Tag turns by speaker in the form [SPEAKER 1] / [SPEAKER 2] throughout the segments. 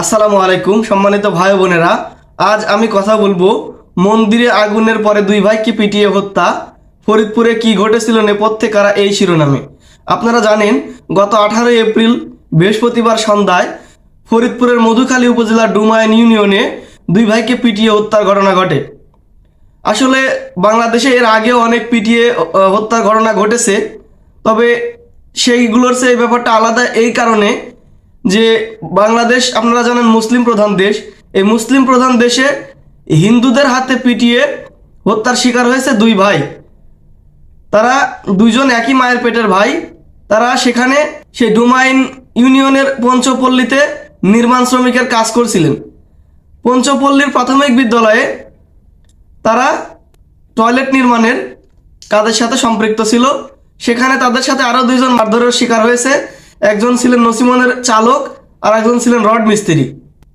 [SPEAKER 1] আসসালামু আলাইকুম, সম্মানিত ভাই বোনেরা। আজ আমি কথা বলব মন্দিরে আগুনের পরে দুই ভাইকে পিটিয়ে হত্যা, ফরিদপুরে কি ঘটেছিল নেপথ্যে কারা এই শিরোনামে। আপনারা জানেন, গত আঠারোই এপ্রিল, বৃহস্পতিবার সন্ধ্যায় ফরিদপুরের মধুখালী উপজেলার ডুমায়ন ইউনিয়নে দুই ভাইকে পিটিয়ে হত্যার ঘটনা ঘটে। আসলে বাংলাদেশে এর আগেও অনেক পিটিয়ে হত্যার ঘটনা ঘটেছে, তবে সেইগুলোর সে ব্যাপারটা আলাদা। এই কারণে যে বাংলাদেশ, আপনারা জানেন মুসলিম প্রধান দেশ। এই মুসলিম প্রধান দেশে হিন্দুদের হাতে পিটিয়ে হত্যার শিকার হয়েছে দুই ভাই। তারা দুইজন একই মায়ের পেটের ভাই। তারা সেখানে সেই ডুমাইন ইউনিয়নের পঞ্চপল্লীতে নির্মাণ শ্রমিকের কাজ করছিলেন। পঞ্চপল্লীর প্রাথমিক বিদ্যালয়ে তারা টয়লেট নির্মাণের কাজের সাথে সম্পৃক্ত ছিল। সেখানে তাদের সাথে আরও দুইজন মারধরের শিকার হয়েছে। একজন ছিলেন নসিমনের চালক আর একজন ছিলেন রড মিস্ত্রি।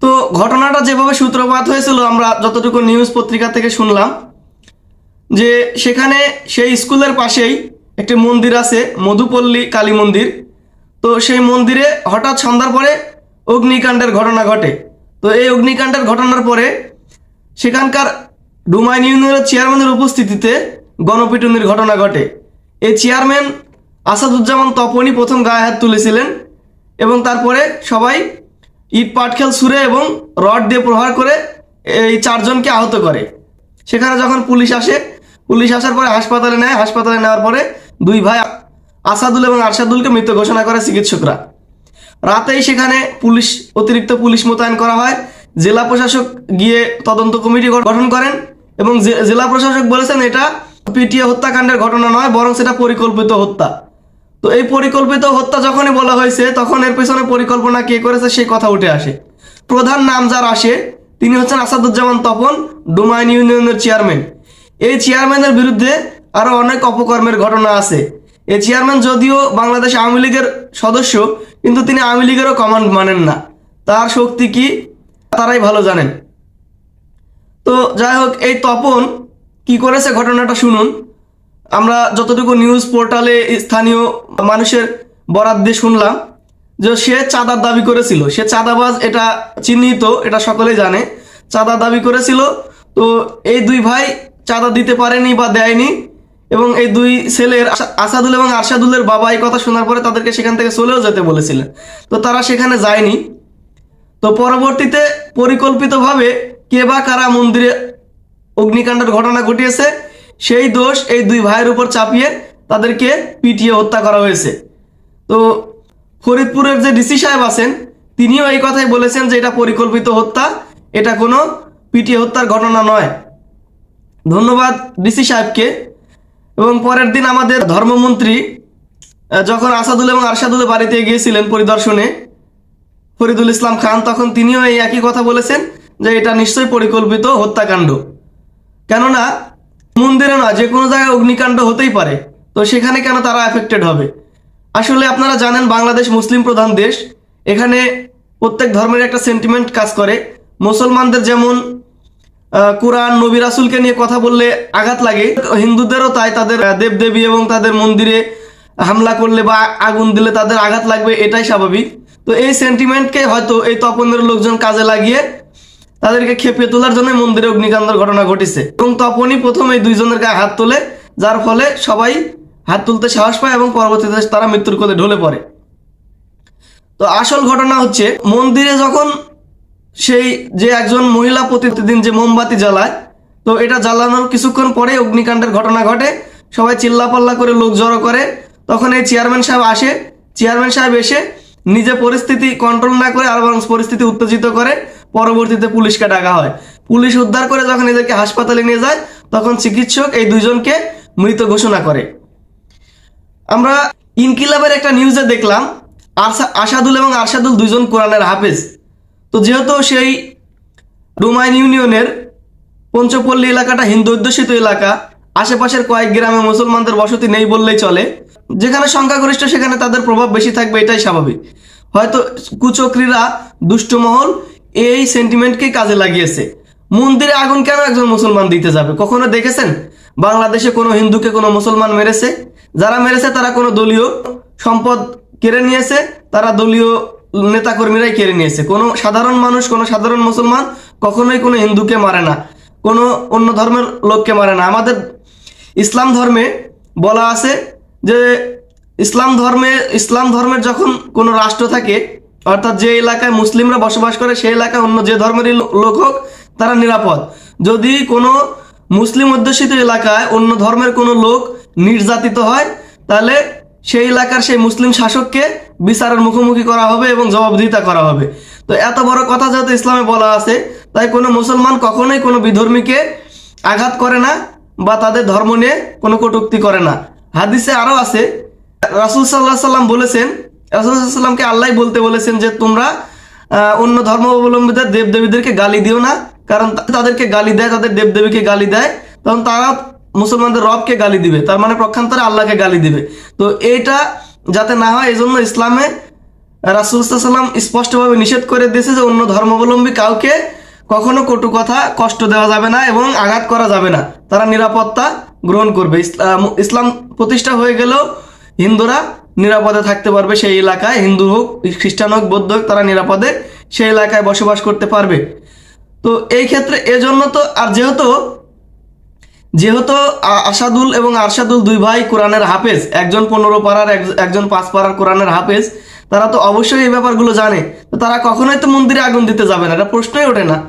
[SPEAKER 1] তো ঘটনাটা যেভাবে সূত্রপাত হয়েছিল, আমরা যতটুকু নিউজ পত্রিকা থেকে শুনলাম, যে সেখানে সেই স্কুলের পাশেই একটি মন্দির আছে, মধুপল্লী কালী মন্দির। তো সেই মন্দিরে হঠাৎ সন্ধ্যার পরে অগ্নিকাণ্ডের ঘটনা ঘটে। তো এই অগ্নিকাণ্ডের ঘটনার পরে সেখানকার ডুমাইন ইউনিয়নের চেয়ারম্যানের উপস্থিতিতে গণপিটুনির ঘটনা ঘটে। এই চেয়ারম্যান আসাদুজ্জামান তপনি প্রথম গায়ে হাত তুলেছিলেন এবং তারপরে সবাই ইট পাটখেল ছুঁড়ে এবং রড দিয়ে প্রহার করে এই চারজনকে আহত করে। সেখানে যখন পুলিশ আসে, পুলিশ আসার পরে হাসপাতালে নেয়। হাসপাতালে নেওয়ার পরে দুই ভাই আসাদুল এবং আরশাদুলকে মৃত ঘোষণা করে চিকিৎসকরা। রাতেই সেখানে পুলিশ, অতিরিক্ত পুলিশ মোতায়েন করা হয়। জেলা প্রশাসক গিয়ে তদন্ত কমিটি গঠন করেন এবং জেলা প্রশাসক বলেছেন, এটা পিটিএ হত্যাকাণ্ডের ঘটনা নয়, বরং সেটা পরিকল্পিত হত্যা। তো এই পরিকল্পিত হত্যা যখনই বলা হয়েছে, তখন এর পেছনে পরিকল্পনা কে করেছে সেই কথা উঠে আসে। প্রধান নাম যার আসে, তিনি হচ্ছেন আসাদুজ্জামান তপন, ডুমাইন ইউনিয়নের চেয়ারম্যান। এই চেয়ারম্যানের বিরুদ্ধে আরও অনেক অপকর্মের ঘটনা আছে। এই চেয়ারম্যান যদিও বাংলাদেশ আওয়ামী লীগের সদস্য, কিন্তু তিনি আওয়ামী লীগেরও কমান্ড মানেন না। তার শক্তি কি, তারাই ভালো জানেন। তো যাই হোক, এই তপন কি করেছে ঘটনাটা শুনুন। আমরা যতটুকু নিউজ পোর্টালে স্থানীয় মানুষের বরাদ দিয়ে শুনলাম যে সে চাঁদার দাবি করেছিল। সে চাঁদাবাজ এটা চিহ্নিত, এটা সকলেই জানে। চাঁদা দাবি করেছিল, তো এই দুই ভাই চাঁদা দিতে পারেনি বা দেয়নি এবং এই দুই ছেলের আসাদুল এবং আরশাদুলের বাবা এই কথা শোনার পরে তাদেরকে সেখান থেকে চলেও যেতে বলেছিলেন। তো তারা সেখানে যায়নি। তো পরবর্তীতে পরিকল্পিতভাবে কে বা কারা মন্দিরে অগ্নিকাণ্ডের ঘটনা ঘটিয়েছে সেই দোষ এই দুই ভাইয়ের উপর চাপিয়ে তাদেরকে পিটিয়ে হত্যা করা হয়েছে। তো ফরিদপুরের যে ডিসি সাহেব আছেন, তিনিও এই কথাই বলেছেন যে এটা পরিকল্পিত হত্যা, এটা কোনো পিটিয়ে হত্যার ঘটনা নয়। ধন্যবাদ ডিসি সাহেবকে। এবং পরের দিন আমাদের ধর্মমন্ত্রী যখন আসাদুল এবং আরশাদুলের বাড়িতে গিয়েছিলেন পরিদর্শনে, ফরিদুল ইসলাম খান, তখন তিনিও এই একই কথা বলেছেন যে এটা নিশ্চয়ই পরিকল্পিত হত্যাকাণ্ড। কেননা মন্দিরে নয় যে কোনো জায়গায় অগ্নিকাণ্ড হতেই পারে। তো সেখানে কেন তারা এফেক্টেড হবে? আসলে আপনারা জানেন, বাংলাদেশ মুসলিম প্রধান দেশ। এখানে প্রত্যেক ধর্মের একটা সেন্টিমেন্ট কাজ করে। মুসলমানদের যেমন কোরআন, নবী রাসুলকে নিয়ে কথা বললে আঘাত লাগে, হিন্দুদেরও তাই তাদের দেবদেবী এবং তাদের মন্দিরে হামলা করলে বা আগুন দিলে তাদের আঘাত লাগবে, এটাই স্বাভাবিক। তো এই সেন্টিমেন্টকে হয়তো এই তপনের লোকজন কাজে লাগিয়ে তাদেরকে খেপিয়ে তোলার জন্য মন্দিরে অগ্নিকাণ্ডের ঘটনা ঘটেছে। এবং তপনই প্রথম এই দুইজনের গায়ে হাত তোলে, যার ফলে সবাই হাত তুলতে সাহস পায় এবং পরবর্তীতে তারা মৃত্যুর কোলে ঢলে পড়ে। তো আসল ঘটনা হচ্ছে, মন্দিরে যখন সেই যে একজন মহিলা প্রতিদিন যে মোমবাতি জ্বালায়, তো এটা জ্বালানোর কিছুক্ষণ পরে অগ্নিকাণ্ডের ঘটনা ঘটে। সবাই চিল্লাপাল্লা করে লোক জড়ো করে। তখন এই চেয়ারম্যান সাহেব আসে। চেয়ারম্যান সাহেব এসে নিজে পরিস্থিতি কন্ট্রোল না করে আর বরং পরিস্থিতি উত্তেজিত করে। পরবর্তীতে পুলিশকে ডাকা হয়। পুলিশ উদ্ধার করে যখন এদেরকে হাসপাতালে নিয়ে যায়, তখন চিকিৎসক এই দুইজনকে মৃত ঘোষণা করে। আমরা ইনকিলাবের একটা নিউজে দেখলাম আশাদুল এবং আরশাদুল দুজন কোরআনের হাফেজ। তো যেহেতু সেই ডুমাইন ইউনিয়নের পঞ্চপল্লী এলাকাটা হিন্দু অধ্যুষিত এলাকা, আশেপাশের কয়েক গ্রামে মুসলমানদের বসতি নেই বললেই চলে, যেখানে সংখ্যাগরিষ্ঠ, সেখানে তাদের প্রভাব বেশি থাকবে, এটাই স্বাভাবিক। হয়তো কুচক্রীরা দুষ্টমহল এই সেন্টিমেন্টকেই কাজে লাগিয়েছে? মন্দিরে আগুন কেন একজন মুসলমান দিতে যাবে? কখনো দেখেছেন? বাংলাদেশে কোনো হিন্দুকে কোনো মুসলমান মেরেছে? যারা মেরেছে তারা কোনো দলীয় সম্পদ কেড়ে নিয়েছে? তারা দলীয় নেতাকর্মীরাই কেড়ে নিয়েছে। কোনো সাধারণ মানুষ, কোনো সাধারণ মুসলমান কখনোই কোনো হিন্দুকে মারে না। কোনো অন্য ধর্মের লোককে মারে না। আমাদের ইসলাম ধর্মে বলা আছে যে, ইসলাম ধর্মে, ইসলাম ধর্মের যখন কোনো রাষ্ট্র থাকে অর্থাৎ যে এলাকায় মুসলিমরা বসবাস করে, সেই এলাকায় অন্য যে ধর্মেরই লোক হোক, তারা নিরাপদ। যদি কোনো মুসলিম অধ্যুষিত এলাকায় অন্য ধর্মের কোনো লোক নির্যাতিত হয়, তাহলে সেই এলাকার সেই মুসলিম শাসককে বিচারের মুখোমুখি করা হবে এবং জবাবদিহিতা করা হবে। তো এত বড় কথা যেহেতু ইসলামে বলা আছে, তাই কোনো মুসলমান কখনোই কোনো বিধর্মীকে আঘাত করে না বা তাদের ধর্ম নিয়ে কোনো কটুক্তি করে না। হাদিসে আরও আছে, রাসুল সাল্লাহ সাল্লাম বলেছেন রাসুল সাল্লামকে আল্লাহ বলতে বলেছেন যে তোমরা অন্য ধর্মাবলম্বীদের দেবদেবীদেরকে গালি দিও না। কারণ তাদেরকে গালি দেয়, তাদের দেবদেবীকে গালি দেয়। তখন তারা মুসলমানদের রবকে গালি দিবে। তার মানে প্রক্ষান্তরে আল্লাহকে গালি দিবে। তো এইটা যাতে না হয় এই জন্য ইসলামে রাসুলসাল্লাম স্পষ্টভাবে নিষেধ করে দিয়েছে যে অন্য ধর্মাবলম্বী কাউকে কখনো কটু কথা কষ্ট দেওয়া যাবে না এবং আঘাত করা যাবে না। তারা নিরাপত্তা গ্রহণ করবে। ইসলাম প্রতিষ্ঠা হয়ে গেলেও হিন্দুরা নিরাপদে থাকতে পারবে সেই এলাকায়, হিন্দু হোক, খ্রিস্টান হোক, বৌদ্ধ হোক, তারা নিরাপদে সেই এলাকায় বসবাস করতে পারবে। তো এই ক্ষেত্রে এজন্য তো, আর যেহেতু যেহেতু আসাদুল এবং আরশাদুল দুই ভাই কোরআনের হাফেজ, একজন পনেরো পাড়ার, এক- একজন পাঁচ পাড়ার কোরআনের হাফেজ, তারা তো অবশ্যই এই ব্যাপারগুলো জানে। তো তারা কখনোই তো মন্দিরে আগুন দিতে যাবে না, এটা প্রশ্নই ওঠে না।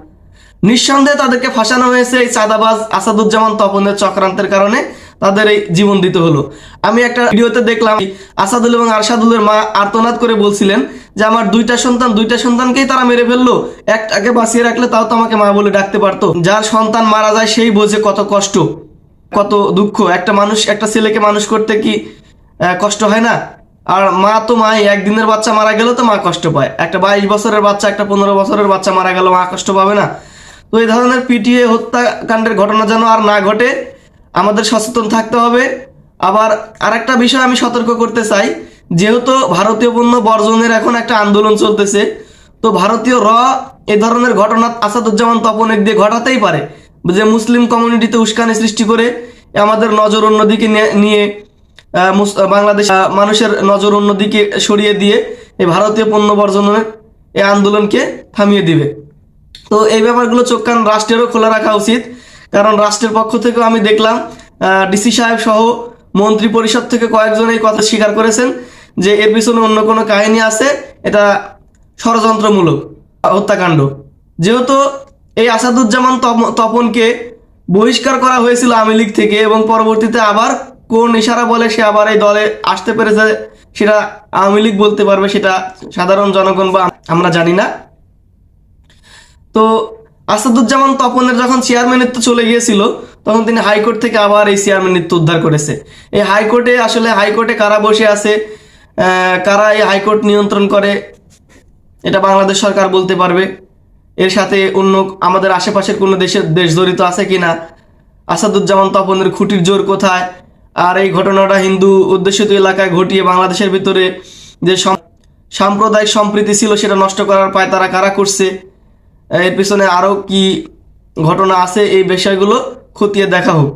[SPEAKER 1] নিঃসন্দেহে তাদেরকে ফাঁসানো হয়েছে এই চাঁদাবাজ আসাদুজ্জামান তপনের চক্রান্তের কারণে। তাদের এই জীবন দিতে হলো। আমি একটা ভিডিওতে দেখলাম, আসাদুল এবং আরশাদুলের মা আর্তনাদ করে বলছিলেন যে, আমার দুইটা সন্তান, দুইটা সন্তানকেই তারা মেরে ফেলল। একটাকে বাঁচিয়ে রাখলে তাও তো আমাকে মা বলে ডাকতে পারতো। যার সন্তান মারা যায়, সেই বোঝে কত কষ্ট, কত দুঃখ। একটা মানুষ, একটা ছেলেকে মানুষ করতে কি কষ্ট হয় না? আর মা তো মাই, একদিনের বাচ্চা মারা গেলেও তো মা কষ্ট পায়। একটা বাইশ বছরের বাচ্চা, একটা পনেরো বছরের বাচ্চা মারা গেল মা কষ্ট পাবে না। তো এই ধরনের পিটিএ হত্যাকাণ্ডের ঘটনা যেন আর না ঘটে আমাদের সচেতন থাকতে হবে। আবার আরেকটা বিষয় আমি সতর্ক করতে চাই, যেহেতু ভারতীয় পণ্য বর্জনের এখন একটা আন্দোলন চলতেছে, তো ভারতীয় র এ ধরনের ঘটনা আসাদুজ্জামান তপনের দিয়ে ঘটাতেই পারে, যে মুসলিম কমিউনিটিতে উস্কানি সৃষ্টি করে আমাদের নজর অন্যদিকে নিয়ে- বাংলাদেশ মানুষের নজর অন্যদিকে সরিয়ে দিয়ে এই ভারতীয় পণ্য বর্জনের এই আন্দোলনকে থামিয়ে দিবে। তো এই ব্যাপারগুলো চোখ কান রাষ্ট্রেরও খোলা রাখা উচিত। কারণ রাষ্ট্রের পক্ষ থেকেও আমি দেখলাম ডিসি সাহেব সহ মন্ত্রী পরিষদ থেকে কয়েকজন এই কথা স্বীকার করেছেন যে এর পিছনে অন্য কোনো কাহিনী আছে, এটা ষড়যন্ত্রমূলক হত্যাকাণ্ড। যেহেতু এই আসাদুজ্জামান তপ- তপনকে বহিষ্কার করা হয়েছিল আওয়ামী লীগ থেকে এবং পরবর্তীতে আবার কোন ইশারা বলে সে আবার এই দলে আসতে পেরেছে, সেটা আওয়ামী লীগ বলতে পারবে, সেটা সাধারণ জনগণ বা আমরা জানি না। তো আসাদুজ্জামান তপনের যখন চেয়ারম্যানিত্ব চলে গিয়েছিল, তখন তিনি হাইকোর্ট থেকে আবার এই চেয়ারম্যানিত্ব উদ্ধার করেছে। এই হাইকোর্টে আসলে হাইকোর্টে কারা বসে আছে কারা এই হাইকোর্ট নিয়ন্ত্রণ করে, এটা বাংলাদেশ সরকার বলতে পারবে। এর সাথে অন্য আমাদের আশেপাশের কোনো দেশের দেশ জড়িত আছে কিনা? আসাদুজ্জামান তপনের খুঁটির জোর কোথায়? আর এই ঘটনাটা হিন্দু অধ্যুষিত এলাকায় ঘটিয়ে বাংলাদেশের ভিতরে যে সম- সাম্প্রদায়িক সম্প্রীতি ছিল সেটা নষ্ট করার পায় তারা কারা করছে? এর পিছনে আরও কি ঘটনা আছে, এই বিষয়গুলো খতিয়ে দেখা হোক।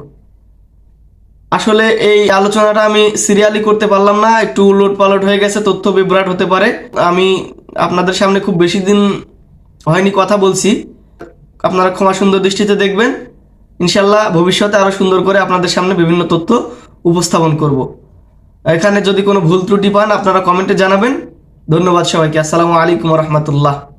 [SPEAKER 1] আসলে এই আলোচনাটা আমি সিরিয়ালি করতে পারলাম না, একটু উলট পালট হয়ে গেছে, তথ্য বিভ্রাট হতে পারে। আমি আপনাদের সামনে খুব বেশি দিন হয়নি কথা বলছি। আপনারা ক্ষমা সুন্দর দৃষ্টিতে দেখবেন। ইনশাল্লাহ ভবিষ্যতে আরও সুন্দর করে আপনাদের সামনে বিভিন্ন তথ্য উপস্থাপন করব। এখানে যদি কোনো ভুল ত্রুটি পান, আপনারা কমেন্টে জানাবেন। ধন্যবাদ সবাইকে। আসসালামু আলাইকুম রহমতুল্লাহ।